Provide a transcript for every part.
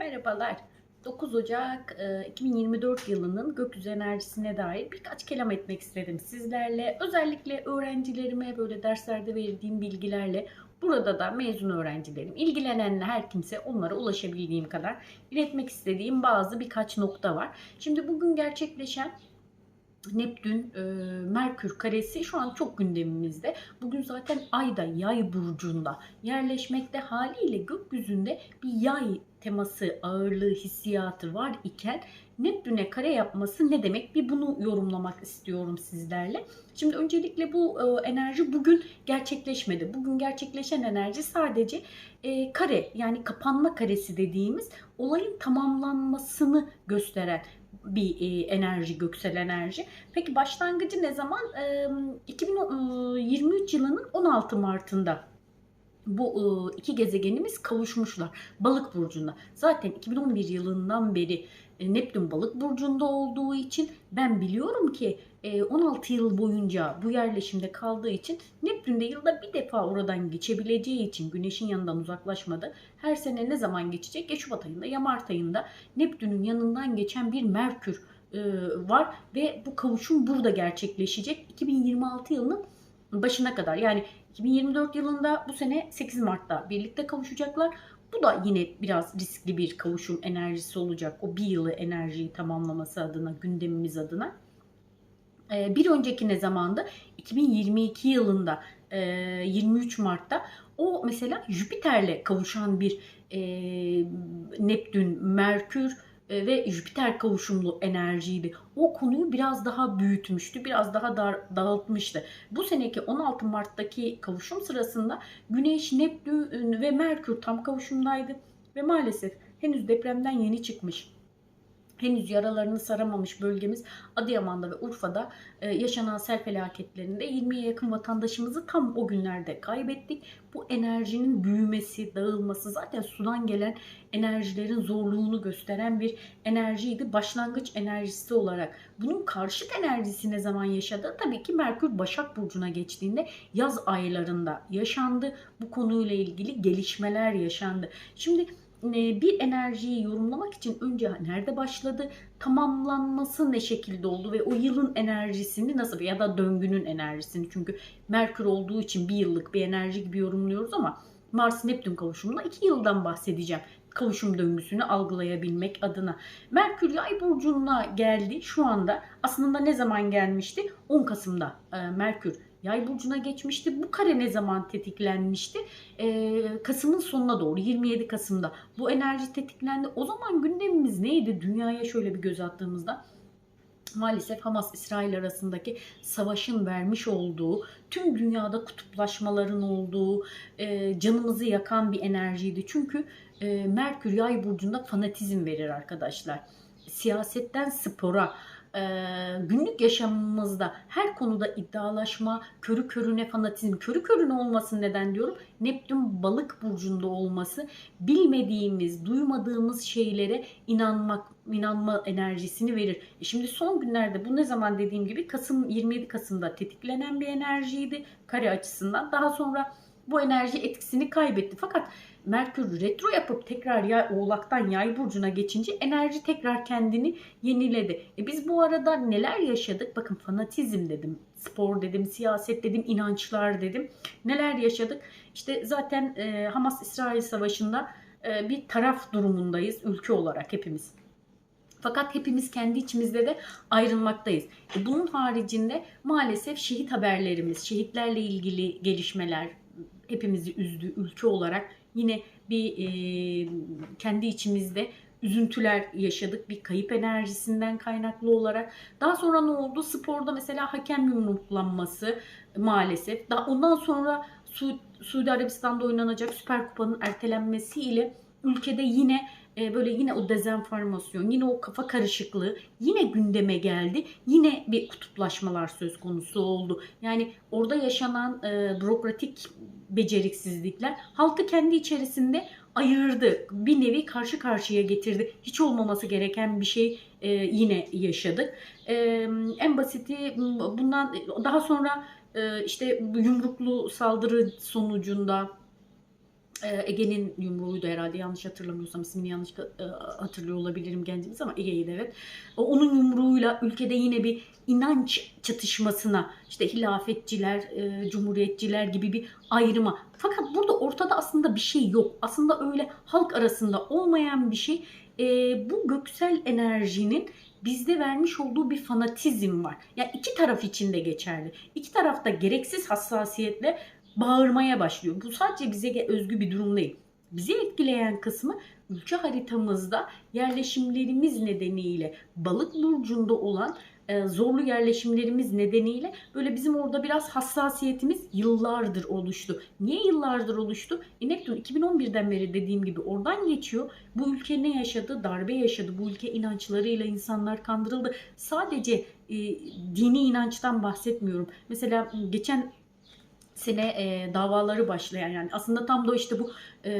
Merhabalar. 9 Ocak e, 2024 yılının gökyüzü enerjisine dair birkaç kelam etmek istedim sizlerle. Özellikle öğrencilerime böyle derslerde verdiğim bilgilerle burada da mezun öğrencilerim, ilgilenen her kimse onlara ulaşabildiğim kadar iletmek istediğim bazı birkaç nokta var. Şimdi bugün gerçekleşen Neptün, e, Merkür karesi şu an çok gündemimizde. Bugün zaten Ay'da Yay burcunda yerleşmekte haliyle gökyüzünde bir yay teması, ağırlığı, hissiyatı var iken Neptün'e kare yapması ne demek? Bir bunu yorumlamak istiyorum sizlerle. Şimdi öncelikle bu e, enerji bugün gerçekleşmedi. Bugün gerçekleşen enerji sadece e, kare yani kapanma karesi dediğimiz olayın tamamlanmasını gösteren bir e, enerji, göksel enerji. Peki başlangıcı ne zaman? E, 2023 yılının 16 Mart'ında bu e, iki gezegenimiz kavuşmuşlar balık burcunda. Zaten 2011 yılından beri e, Neptün balık burcunda olduğu için ben biliyorum ki e, 16 yıl boyunca bu yerleşimde kaldığı için Neptün de yılda bir defa oradan geçebileceği için güneşin yanından uzaklaşmadı. Her sene ne zaman geçecek? Ya Şubat ayında ya Mart ayında Neptün'ün yanından geçen bir Merkür e, var ve bu kavuşum burada gerçekleşecek. 2026 yılının başına kadar yani 2024 yılında bu sene 8 Mart'ta birlikte kavuşacaklar. Bu da yine biraz riskli bir kavuşum enerjisi olacak. O bir yılı enerjiyi tamamlaması adına, gündemimiz adına. Ee, bir önceki ne zamandı? 2022 yılında 23 Mart'ta o mesela Jüpiter'le kavuşan bir e, Neptün, Merkür, e, ve Jüpiter kavuşumlu enerjiydi. O konuyu biraz daha büyütmüştü, biraz daha dar, dağıtmıştı. Bu seneki 16 Mart'taki kavuşum sırasında Güneş, Neptün ve Merkür tam kavuşumdaydı ve maalesef henüz depremden yeni çıkmış henüz yaralarını saramamış bölgemiz Adıyaman'da ve Urfa'da e, yaşanan sel felaketlerinde 20'ye yakın vatandaşımızı tam o günlerde kaybettik. Bu enerjinin büyümesi, dağılması zaten sudan gelen enerjilerin zorluğunu gösteren bir enerjiydi. Başlangıç enerjisi olarak. Bunun karşıt enerjisi ne zaman yaşadı? Tabii ki Merkür Başak Burcu'na geçtiğinde yaz aylarında yaşandı. Bu konuyla ilgili gelişmeler yaşandı. Şimdi bir enerjiyi yorumlamak için önce nerede başladı, tamamlanması ne şekilde oldu ve o yılın enerjisini nasıl ya da döngünün enerjisini çünkü Merkür olduğu için bir yıllık bir enerji gibi yorumluyoruz ama Mars Neptün kavuşumunda iki yıldan bahsedeceğim kavuşum döngüsünü algılayabilmek adına. Merkür Yay burcuna geldi şu anda. Aslında ne zaman gelmişti? 10 Kasım'da e, Merkür Yay burcuna geçmişti. Bu kare ne zaman tetiklenmişti? Ee, Kasım'ın sonuna doğru 27 Kasım'da bu enerji tetiklendi. O zaman gündemimiz neydi? Dünyaya şöyle bir göz attığımızda maalesef Hamas-İsrail arasındaki savaşın vermiş olduğu, tüm dünyada kutuplaşmaların olduğu, e, canımızı yakan bir enerjiydi. Çünkü e, Merkür Yay burcunda fanatizm verir arkadaşlar. Siyasetten spora, e, günlük yaşamımızda her konuda iddialaşma, körü körüne fanatizm, körü körüne olmasın neden diyorum? Neptün balık burcunda olması, bilmediğimiz, duymadığımız şeylere inanmak, inanma enerjisini verir. E şimdi son günlerde bu ne zaman dediğim gibi Kasım 27 Kasım'da tetiklenen bir enerjiydi kare açısından. Daha sonra bu enerji etkisini kaybetti. Fakat Merkür retro yapıp tekrar yay, oğlaktan yay burcuna geçince enerji tekrar kendini yeniledi. E biz bu arada neler yaşadık? Bakın fanatizm dedim, spor dedim, siyaset dedim, inançlar dedim. Neler yaşadık? İşte zaten e, Hamas-İsrail savaşında e, bir taraf durumundayız ülke olarak hepimiz. Fakat hepimiz kendi içimizde de ayrılmaktayız. E bunun haricinde maalesef şehit haberlerimiz, şehitlerle ilgili gelişmeler hepimizi üzdü ülke olarak yine bir e, kendi içimizde üzüntüler yaşadık bir kayıp enerjisinden kaynaklı olarak. Daha sonra ne oldu? Sporda mesela hakem yumruklanması maalesef. Daha ondan sonra Su Suudi Arabistan'da oynanacak Süper Kupa'nın ertelenmesiyle ülkede yine e, böyle yine o dezenformasyon, yine o kafa karışıklığı yine gündeme geldi. Yine bir kutuplaşmalar söz konusu oldu. Yani orada yaşanan e, bürokratik beceriksizlikler halkı kendi içerisinde ayırdı. Bir nevi karşı karşıya getirdi. Hiç olmaması gereken bir şey e, yine yaşadık. E, en basiti bundan daha sonra e, işte yumruklu saldırı sonucunda Ege'nin yumruğuydu herhalde yanlış hatırlamıyorsam ismini yanlış e, hatırlıyor olabilirim gencimiz ama Ege'ydi evet. Onun yumruğuyla ülkede yine bir inanç çatışmasına işte hilafetçiler, e, cumhuriyetçiler gibi bir ayrıma. Fakat burada ortada aslında bir şey yok. Aslında öyle halk arasında olmayan bir şey. E, bu göksel enerjinin bizde vermiş olduğu bir fanatizm var. Yani iki taraf için de geçerli. İki taraf da gereksiz hassasiyetle bağırmaya başlıyor. Bu sadece bize özgü bir durum değil. Bizi etkileyen kısmı ülke haritamızda yerleşimlerimiz nedeniyle balık burcunda olan e, zorlu yerleşimlerimiz nedeniyle böyle bizim orada biraz hassasiyetimiz yıllardır oluştu. Niye yıllardır oluştu? E, Neptün 2011'den beri dediğim gibi oradan geçiyor. Bu ülke ne yaşadı? Darbe yaşadı. Bu ülke inançlarıyla insanlar kandırıldı. Sadece e, dini inançtan bahsetmiyorum. Mesela geçen sene e, davaları başlayan yani aslında tam da işte bu e,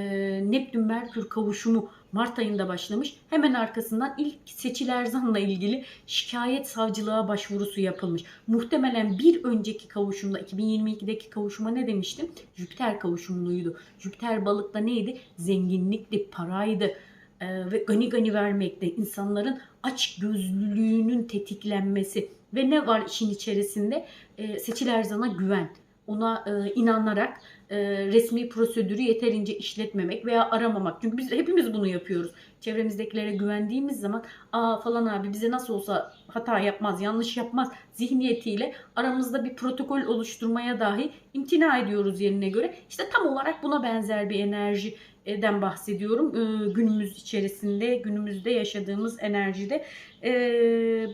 Neptün Merkür kavuşumu Mart ayında başlamış. Hemen arkasından ilk Seçil Erzan'la ilgili şikayet savcılığa başvurusu yapılmış. Muhtemelen bir önceki kavuşumda 2022'deki kavuşuma ne demiştim? Jüpiter kavuşumluydu. Jüpiter balıkta neydi? Zenginlikti, paraydı e, ve gani gani vermekte insanların aç gözlülüğünün tetiklenmesi ve ne var işin içerisinde? E, Seçil Erzan'a güven ona e, inanarak e, resmi prosedürü yeterince işletmemek veya aramamak. Çünkü biz hepimiz bunu yapıyoruz. Çevremizdekilere güvendiğimiz zaman aa falan abi bize nasıl olsa hata yapmaz, yanlış yapmaz zihniyetiyle aramızda bir protokol oluşturmaya dahi imtina ediyoruz yerine göre. İşte tam olarak buna benzer bir enerjiden bahsediyorum. E, günümüz içerisinde, günümüzde yaşadığımız enerjide. E,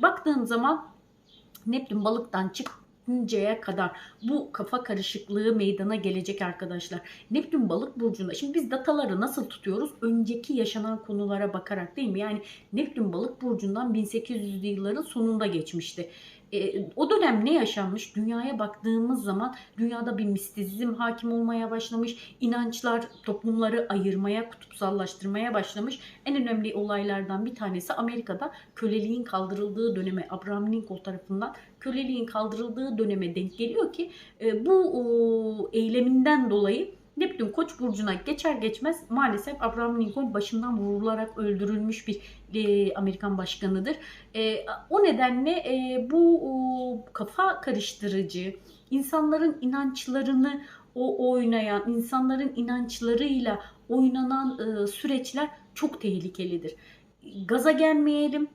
baktığın zaman Neptün balıktan çık çıkıncaya kadar bu kafa karışıklığı meydana gelecek arkadaşlar. Neptün balık burcunda. Şimdi biz dataları nasıl tutuyoruz? Önceki yaşanan konulara bakarak değil mi? Yani Neptün balık burcundan 1800'lü yılların sonunda geçmişti. E, o dönem ne yaşanmış? Dünyaya baktığımız zaman dünyada bir mistizm hakim olmaya başlamış. İnançlar toplumları ayırmaya, kutupsallaştırmaya başlamış. En önemli olaylardan bir tanesi Amerika'da köleliğin kaldırıldığı döneme Abraham Lincoln tarafından köleliğin kaldırıldığı döneme denk geliyor ki e, bu eyleminden dolayı Neptün Koç burcuna geçer geçmez maalesef Abraham Lincoln başından vurularak öldürülmüş bir e, Amerikan başkanıdır. E, o nedenle e, bu o, kafa karıştırıcı, insanların inançlarını o oynayan, insanların inançlarıyla oynanan e, süreçler çok tehlikelidir. Gaza gelmeyelim.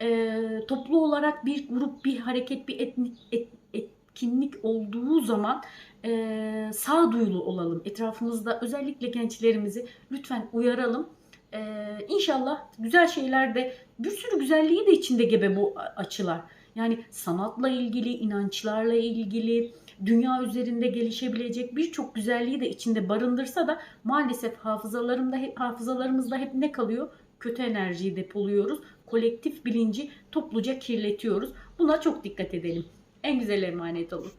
E, toplu olarak bir grup, bir hareket, bir etnik, et, etkinlik olduğu zaman e, sağduyulu olalım. Etrafımızda özellikle gençlerimizi lütfen uyaralım. E, inşallah güzel şeyler de bir sürü güzelliği de içinde gebe bu açılar. Yani sanatla ilgili, inançlarla ilgili, dünya üzerinde gelişebilecek birçok güzelliği de içinde barındırsa da maalesef hafızalarımda hafızalarımızda hep ne kalıyor? Kötü enerjiyi depoluyoruz. Kolektif bilinci topluca kirletiyoruz. Buna çok dikkat edelim. En güzel emanet olun.